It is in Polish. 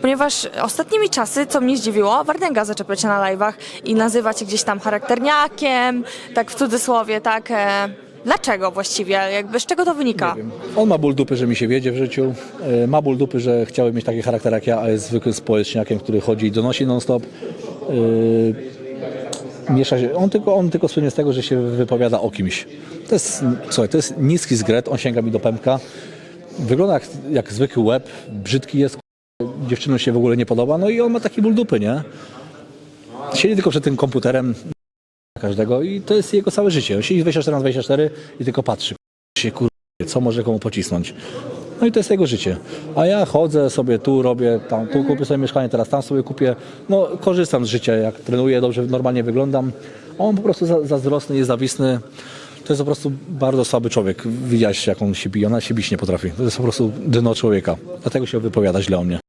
ponieważ ostatnimi czasy, co mnie zdziwiło, Wardęga zaczepia cię na live'ach i nazywa cię gdzieś tam charakterniakiem, tak w cudzysłowie, tak. E, dlaczego właściwie? Jakby z czego to wynika? On ma ból dupy, że mi się wiedzie w życiu. e, Ma ból dupy, że chciałby mieć taki charakter jak ja, a jest zwykłym społeczniakiem, który chodzi i donosi non-stop. Yy, Miesza się. On tylko, on tylko słynie z tego, że się wypowiada o kimś. To jest, słuchaj, to jest niski zgret, on sięga mi do pępka. Wygląda jak, jak zwykły łeb, brzydki jest, dziewczynom się w ogóle nie podoba, no i on ma taki ból dupy, nie? Siedzi tylko przed tym komputerem każdego i to jest jego całe życie. On siedzi 24 na 24 i tylko patrzy. Się co może komu pocisnąć. No i to jest jego życie. A ja chodzę sobie tu, robię, tam, tu kupię sobie mieszkanie, teraz tam sobie kupię. No korzystam z życia, jak trenuję, dobrze, normalnie wyglądam. On po prostu za- zazdrosny, niezawisny. To jest po prostu bardzo słaby człowiek. Widziałeś jak on się bije, ona się bić nie potrafi. To jest po prostu dno człowieka. Dlatego się wypowiada źle o mnie.